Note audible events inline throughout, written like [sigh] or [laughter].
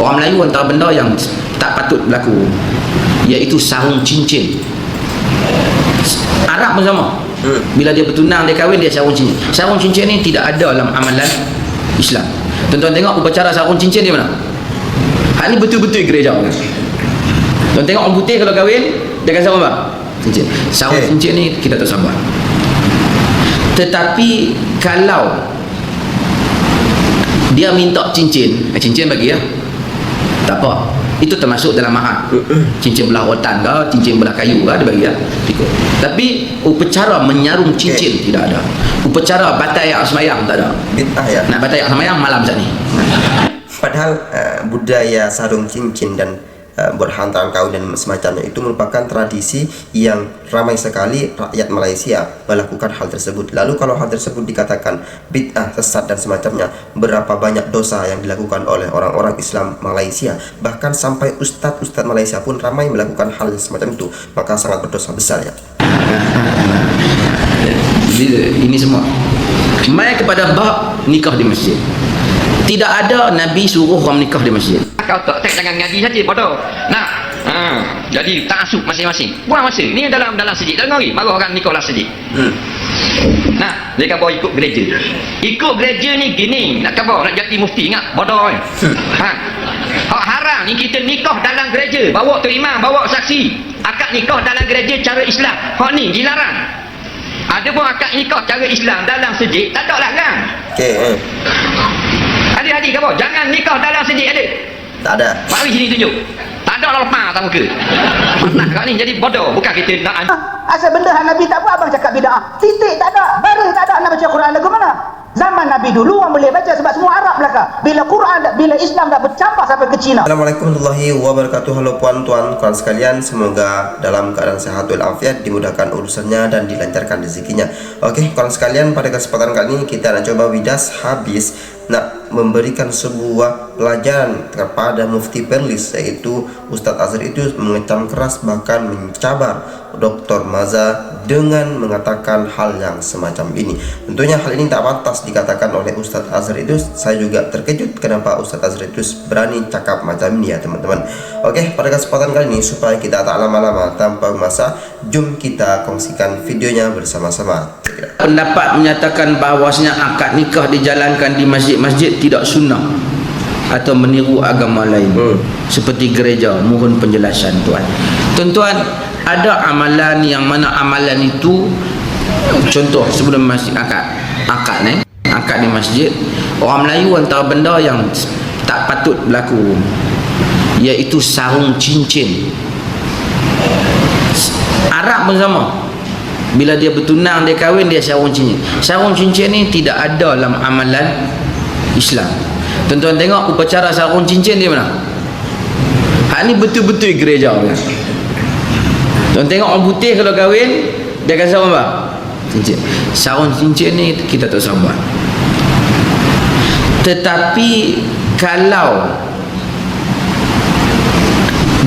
orang Melayu antara benda yang tak patut berlaku. Iaitu sarung cincin. Arab pun sama. Hmm. bila dia bertunang dia kahwin dia sarung cincin. Sarung cincin ni tidak ada dalam amalan Islam. Tuan-tuan tengok upacara sarung cincin di mana? Hak ni betul-betul gereja. Kan tuan tengok orang putih kalau kahwin dia akan sarung apa? Cincin. Sarung Okay. cincin ni kita tak sabar tetapi kalau dia minta cincin eh, cincin bagi ya tak apa. Itu termasuk dalam mahar. Cincin belah rotan ke cincin belah kayu ke dia bagi ya ikut. Tapi upacara menyarum cincin tidak ada. Upacara batai ayak semayang tak ada. Bid'ah ya. nak batai ayak semayang malam saat ni. Padahal uh, budaya sarung cincin dan berhantaran kawin dan semacamnya itu merupakan tradisi yang ramai sekali rakyat Malaysia melakukan hal tersebut. Lalu kalau hal tersebut dikatakan bid'ah, sesat dan semacamnya, berapa banyak dosa yang dilakukan oleh orang-orang Islam Malaysia, bahkan sampai ustadz-ustadz Malaysia pun ramai melakukan hal semacam itu, maka sangat berdosa besar ya. ini semua mai kepada bab nikah di masjid tidak ada Nabi suruh orang nikah di masjid kau tak tak jangan ngaji saja bodoh nah ha, jadi taksub masing-masing buang masa ni dalam dalam sejid dalam hari marah orang nikah dalam sejid Hmm. Nah, dia kata ikut gereja. Ikut gereja ni gini, nak kata nak jadi mufti ingat bodoh kan. Ha. Hak haram ni kita nikah dalam gereja, bawa tu imam, bawa saksi. Akad nikah dalam gereja cara Islam. Hak ni dilarang. Ada pun akad nikah cara Islam dalam sejid, tak ada larang. Okey, eh. Adik-adik kata, jangan nikah dalam sejid adik. tak ada. Mari sini tunjuk. Tak ada lepas tak muka. Pernah kau ni jadi bodoh, bukan kita nak Asal benda hak Nabi tak buat abang cakap bid'ah. Titik tak ada. Baru tak ada nak baca Quran lagu mana? Zaman Nabi dulu orang boleh baca sebab semua Arab belaka. Bila Quran bila Islam dah bercampur sampai ke Cina. Assalamualaikum warahmatullahi wabarakatuh Halo puan tuan kawan sekalian Semoga dalam keadaan sehat walafiat Dimudahkan urusannya dan dilancarkan rezekinya Oke kawan sekalian pada kesempatan kali ini Kita nak coba widas habis Nak memberikan sebuah pelajaran kepada Mufti Perlis Yaitu Ustadz Azhar itu mengecam keras bahkan mencabar Dr. Maza dengan mengatakan hal yang semacam ini. Tentunya hal ini tak pantas dikatakan oleh Ustadz Azhar itu. Saya juga terkejut kenapa Ustadz Azhar itu berani cakap macam ini ya teman-teman. Oke pada kesempatan kali ini supaya kita tak lama-lama tanpa masa Jom kita kongsikan videonya bersama-sama. Pendapat menyatakan bahawasanya akad nikah dijalankan di masjid-masjid tidak sunnah atau meniru agama lain. Hmm. seperti gereja mohon penjelasan tuan. Tuan-tuan ada amalan yang mana amalan itu contoh sebelum masjid akad akad ni akad di masjid orang Melayu antara benda yang tak patut berlaku. Iaitu sarung cincin. Arab pun sama bila dia bertunang dia kahwin dia sarung cincin. Sarung cincin ni tidak ada dalam amalan Islam. Tuan-tuan tengok upacara sarung cincin di mana? Hak ni betul-betul gereja kan tuan tengok orang putih kalau kahwin dia akan sarung apa? Cincin. Sarung cincin ni kita tak sabar tetapi kalau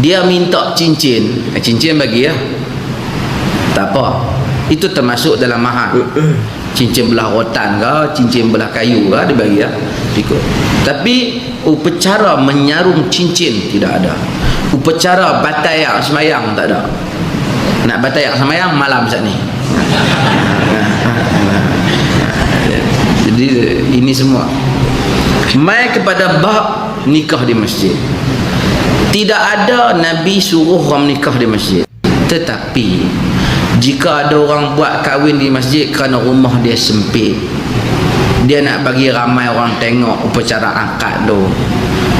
dia minta cincin eh, cincin bagi ya? Tak apa. Itu termasuk dalam mahar cincin belah rotan ke cincin belah kayu ke dia bagi ya. Ikut. Tapi upacara menyarum cincin tidak ada. Upacara batayak semayang tak ada. Nak batayak semayang malam saat ni. Jadi ini semua. Mai kepada bab nikah di masjid. Tidak ada Nabi suruh orang nikah di masjid. Tetapi jika ada orang buat kahwin di masjid kerana rumah dia sempit dia nak bagi ramai orang tengok upacara akad tu.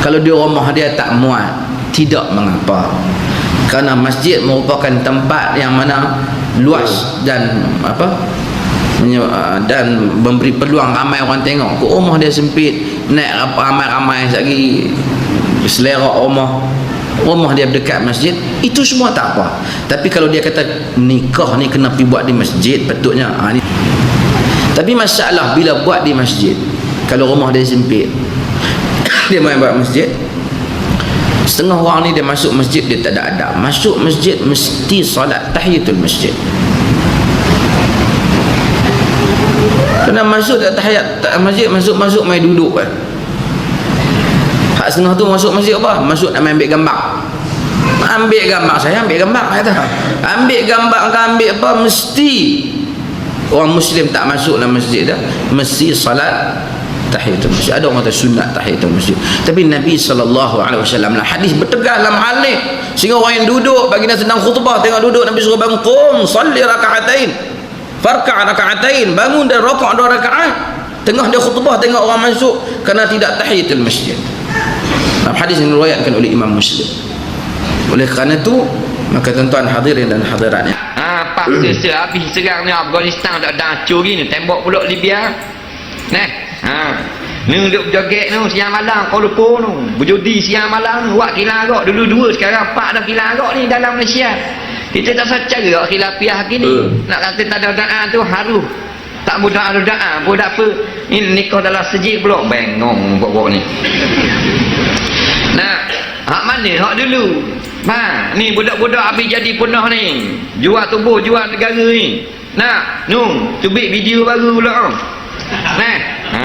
Kalau di rumah dia tak muat tidak mengapa. Kerana masjid merupakan tempat yang mana luas dan apa? Uh, dan memberi peluang ramai orang tengok. Kok rumah dia sempit naik ramai-ramai lagi selera rumah rumah dia dekat masjid itu semua tak apa. Tapi kalau dia kata nikah ni kena pergi buat di masjid patutnya ha, ni. tapi masalah bila buat di masjid kalau rumah dia sempit [coughs] dia main buat masjid setengah orang ni dia masuk masjid dia tak ada adab. Masuk masjid mesti solat tahiyatul masjid. Kena masuk tak tahiyat tak masjid masuk-masuk main duduk hak Hak setengah tu masuk masjid apa? Masuk nak ambil gambar. Ambil gambar saya ambil gambar kata. Ambil gambar kau ambil apa mesti orang muslim tak masuk dalam masjid dah mesti salat tahiyatul masjid. Ada orang kata sunat tahiyatul masjid. Tapi Nabi sallallahu alaihi wasallam lah hadis bertegas dalam hal ni. Sehingga orang yang duduk bagi nak sedang khutbah tengok duduk Nabi suruh bangun qum salli raka'atain. Farka' raka'atain. Bangun dan rakaat dua rakaat. Tengah dia khutbah tengok orang masuk kerana tidak tahiyatul masjid. Hadis yang diriwayatkan oleh Imam Muslim. Oleh kerana itu maka tuan-tuan hadirin dan hadirat Ha, paksa sehabis serang ni Afghanistan tak ada hancur gini tembok pulak Libya. Nah, ha. Ni duk berjoget tu siang malam Kuala Lumpur tu. Berjudi siang malam buat kilang dulu dua sekarang empat dah kilang ni dalam Malaysia. Kita tak saja ke khilafiah gini. Nak kata tak ada doa tu harus tak mudah ada doa pun apa. Ini nikah dalam sejik pula bengong buat-buat ni. Nah, hak mana hak dulu? Ha, ni budak-budak habis jadi punah ni. Jual tubuh, jual negara ni. Nah, nung, tubik video baru pula. Nah. Ha.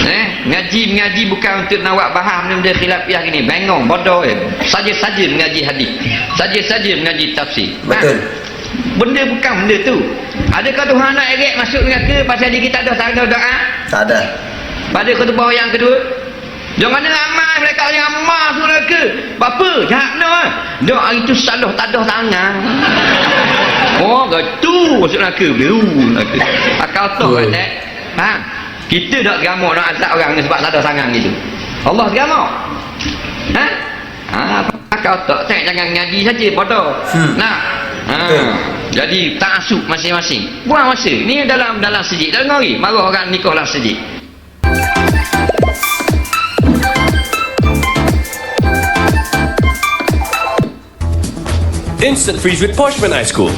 Eh, ngaji mengaji bukan untuk nak buat faham benda khilafiah gini. Bengong, bodoh eh. Saja-saja mengaji hadis. Saja-saja mengaji tafsir. Betul. Benda bukan benda tu. Adakah Tuhan nak erek masuk neraka pasal dia kita ada tak ada doa? Tak ada. Pada khutbah yang kedua Jangan mana amal mereka yang amal tu neraka Bapa jahat no Dok hari tu salah tak ada tangan. [laughs] Oh gitu. Masuk neraka Biru neraka. Akal tu kan eh Ha Kita tak gamuk nak azab orang ni sebab tak ada tangan gitu. Allah gamuk Ha? Ha Akal tak Saya jangan ngaji saja bodoh. Hmm. Nah Ha, jadi taksub masing-masing. Buang masa. Ni dalam dalam sejik. Dengar lagi? Marah orang nikah dalam sejik. Instant freeze with Poshman High School.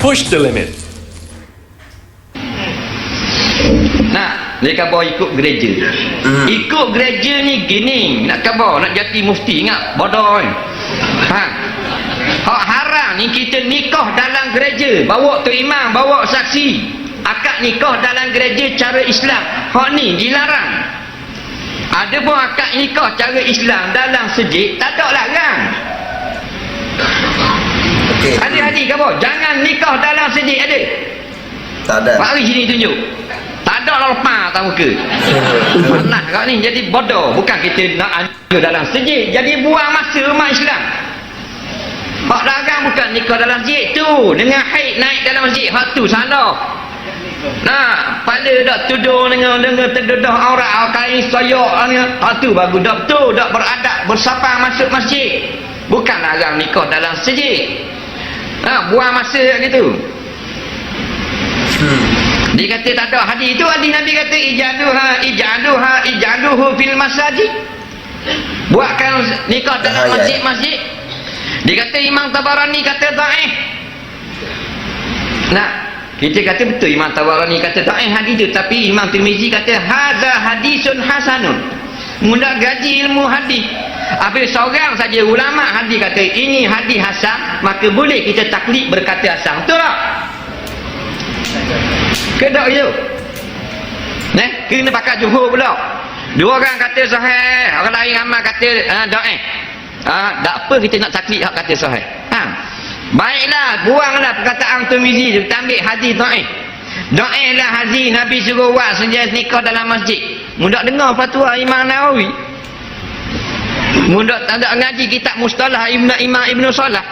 Push the limit. Nak, dia khabar ikut gereja. Hmm. Ikut gereja ni gini, nak khabar, nak jadi mufti, ingat bodoh kan. Ha. Hak haram ni kita nikah dalam gereja, bawa tu imam, bawa saksi. Akad nikah dalam gereja cara Islam. Hak ni dilarang. Ada pun akad nikah cara Islam dalam sejid, tak ada larang. Okey. Adik-adik khabar, jangan nikah dalam sejid ada. Tak ada. Mari sini tunjuk. Tak ada lah lepas tak muka. [laughs] Mana kau ni jadi bodoh. Bukan kita nak anjur dalam sejid. Jadi buang masa umat Islam. Hak dagang bukan nikah dalam masjid tu. Dengan haid naik dalam masjid. Hak tu salah. Nah, pada dak tudung dengan dengan terdedah aurat kain soyok ni. Hak tu bagus dak betul, dak beradab, bersapang masuk masjid. Bukan larang nikah dalam masjid. Ha, buang masa gitu. Dia kata tak ada hadis itu hadis Nabi kata ijaduha ijaduha ijaduhu fil masajid. Buatkan nikah dalam masjid-masjid. Dia kata Imam Tabarani kata dhaif. Nah, kita kata betul Imam Tabarani kata dhaif hadis itu tapi Imam Tirmizi kata hadza hadisun hasanun. Mudah gaji ilmu hadis. Apabila seorang saja ulama hadis kata ini hadis hasan, maka boleh kita taklid berkata hasan. Betul tak? Kedak je. Neh, kena pakai juhur pula. Dua orang kata sahih, orang lain ramai kata uh, daif. Ah, tak apa kita nak taklid hak kata sahih. Ha. Baiklah, buanglah perkataan Tirmizi tu, kita ambil hadis daif. Daif lah hadis Nabi suruh buat sejak nikah dalam masjid. Mudah dengar fatwa Imam Nawawi. Mudah tak ada ngaji kitab mustalah Ibnu Imam Ibnu Salah.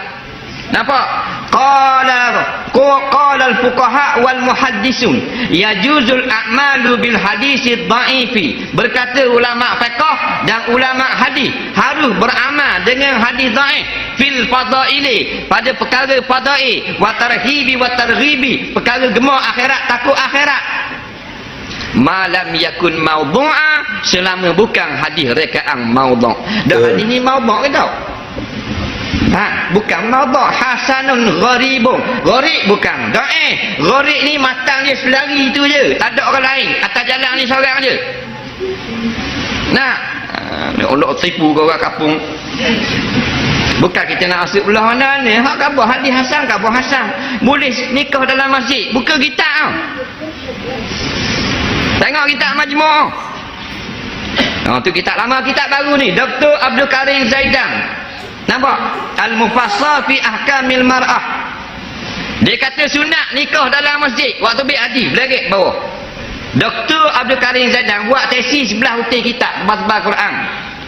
Nampak? Qala qala al-fuqaha wal muhaddisun yajuzul a'malu bil hadisi dha'ifi. Berkata ulama fiqh dan ulama hadis harus beramal dengan hadis dhaif fil fadaili pada perkara fadail wa tarhibi wa targhibi perkara gemar akhirat takut akhirat malam yakun maudhu'a selama bukan hadis rekaan maudhu' dan hadis ni maudhu' ke tau Ha, bukan maudhu' hasanun gharibun. Gharib bukan. Daif. Gharib ni matang dia selari tu je. Tak ada orang lain. Atas jalan ni seorang je. Nah, ha, Allah tipu kau orang kampung. Bukan kita nak asuk belah mana ni. Hak khabar hadis hasan khabar hasan. Boleh nikah dalam masjid. Buka kita tau. Tengok kita majmuk. Ha, tu kitab lama, kitab baru ni. Dr. Abdul Karim Zaidan. Nampak? Al-Mufassal fi Ahkamil Mar'ah. Dia kata sunat nikah dalam masjid. Waktu bik haji. Belakang bawah. Dr. Abdul Karim Zaidan buat tesis sebelah hutang kitab. Tebal-tebal Quran.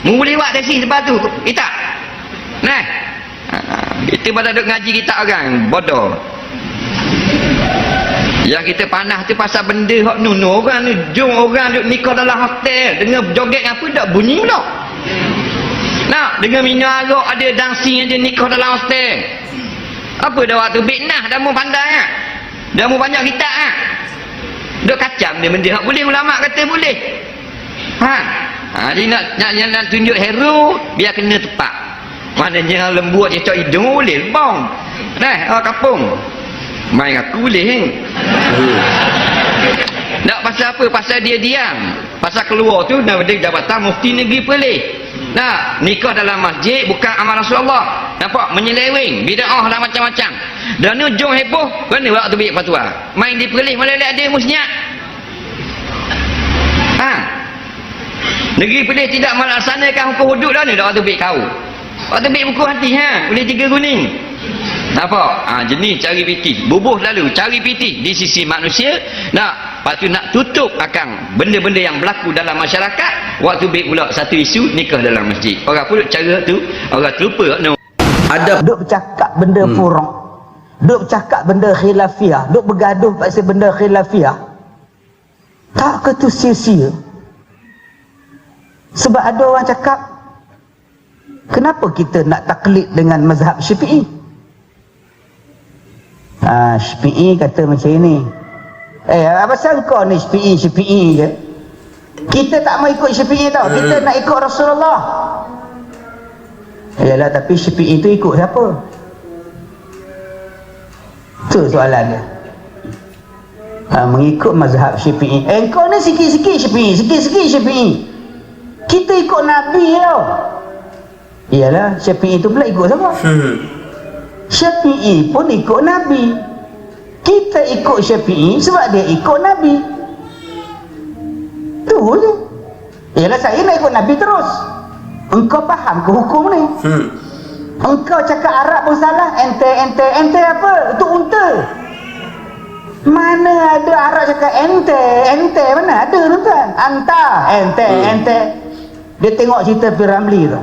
Mu boleh buat tesis sebelah tu. Kitab. Nah. Ha, kita pada duk ngaji kitab orang. Bodoh. Yang kita panah tu pasal benda hak nunu orang ni jom orang duk nikah dalam hotel dengan joget apa tak bunyi pula. Nak dengan minum arak ada dancing ada nikah dalam hotel. Apa dah waktu bitnah dah mu pandai ah. Dah mu banyak kita ah. Duk kacam dia benda hak boleh ulama kata boleh. Ha. Ha dia nak nak, nak, nak tunjuk hero biar kena tepat. Maknanya lembut je cak hidung boleh bong. Nah, orang kampung. Main aku boleh kan? Tak pasal apa? Pasal dia diam. Pasal keluar tu nak dia jabatan mufti negeri Perlis. Nah, nikah dalam masjid bukan amal Rasulullah. Nampak? Menyeleweng. Bida'ah lah macam-macam. Dan ni jom heboh. Mana waktu bilik fatwa? Main di Perlis mana ada musnyak. Ha? Negeri Perlis tidak melaksanakan hukum hudud dah ni dah waktu bilik kau. Waktu bilik buku hati ha? Boleh tiga kuning. Nampak? Ha, jenis cari pitih. Bubuh lalu cari pitih di sisi manusia. Nak, lepas tu nak tutup akan benda-benda yang berlaku dalam masyarakat. Waktu baik pula satu isu nikah dalam masjid. Orang pun cara tu, orang terlupa. No. Ada Duk bercakap benda hmm. furuk. Duk bercakap benda khilafiah. Duk bergaduh pasal benda khilafiah. Tak ke tu sia-sia? Sebab ada orang cakap, kenapa kita nak taklid dengan mazhab syafi'i? Ha, syafi'i kata macam ini. Eh, apa sangka ni syafi'i, syafi'i je? Kita tak mau ikut syafi'i tau. Kita nak ikut Rasulullah. Yalah, tapi syafi'i tu ikut siapa? Tu soalan dia. Ha, mengikut mazhab syafi'i. Eh, kau ni sikit-sikit syafi'i. Sikit-sikit syafi'i. Kita ikut Nabi tau. Yalah, syafi'i tu pula ikut siapa? Hmm. Syafi'i pun ikut Nabi. Kita ikut Syafi'i sebab dia ikut Nabi. Tu je. Yalah saya nak ikut Nabi terus. Engkau faham ke hukum ni? Hmm. Engkau cakap Arab pun salah. Ente, ente, ente apa? Itu unta. Mana ada Arab cakap ente, ente. Mana ada tuan? Anta, ente, ente. Dia tengok cerita Piramli tu.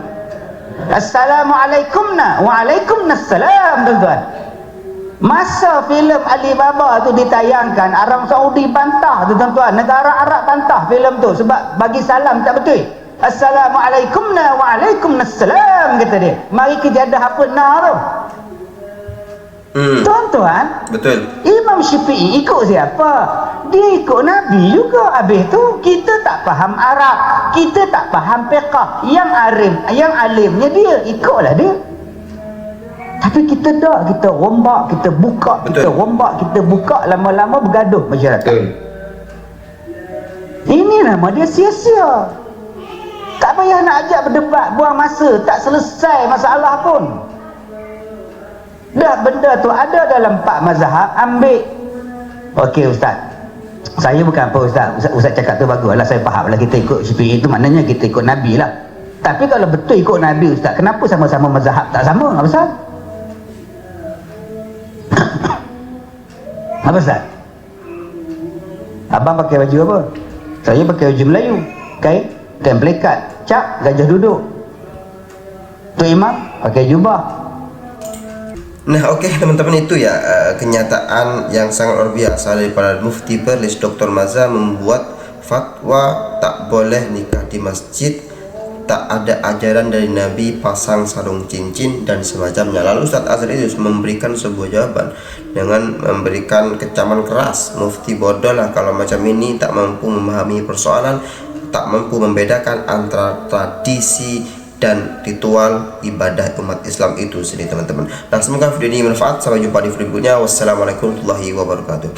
Assalamualaikum na. Waalaikumsalam tuan-tuan. Masa filem Alibaba tu ditayangkan, Arab Saudi bantah tu tuan-tuan. Negara Arab bantah filem tu sebab bagi salam tak betul. Assalamualaikum na waalaikumsalam kata dia. Mari kejadah apa na tu. Hmm. Tuan-tuan, Betul. Imam Syafi'i ikut siapa? Dia ikut Nabi juga. Habis tu kita tak faham Arab. Kita tak faham fiqah. Yang alim, yang alimnya dia ikutlah dia. Tapi kita tak, kita rombak, kita buka, Betul. kita rombak, kita buka lama-lama bergaduh masyarakat. Betul. Ini nama dia sia-sia. Tak payah nak ajak berdebat, buang masa, tak selesai masalah pun. Dah benda tu ada dalam empat mazhab, ambil. Okey ustaz. Saya bukan apa ustaz. Ustaz, ustaz cakap tu bagus lah. Saya faham lah kita ikut Syafi'i itu maknanya kita ikut Nabi lah. Tapi kalau betul ikut Nabi ustaz, kenapa sama-sama mazhab tak sama? Apa ustaz? Apa ustaz? Abang pakai baju apa? Saya pakai baju Melayu. Kain, pelikat, cap, gajah duduk. Tu imam pakai jubah, Nah oke teman-teman itu ya eh, kenyataan yang sangat luar biasa daripada Mufti Perlis Dr. Maza membuat fatwa tak boleh nikah di masjid tak ada ajaran dari Nabi pasang sarung cincin dan semacamnya lalu Ustadz Azrius memberikan sebuah jawaban dengan memberikan kecaman keras Mufti bodoh lah kalau macam ini tak mampu memahami persoalan tak mampu membedakan antara tradisi dan ritual ibadah umat Islam itu sendiri teman-teman. Nah semoga video ini bermanfaat. Sampai jumpa di video berikutnya. Wassalamualaikum warahmatullahi wabarakatuh.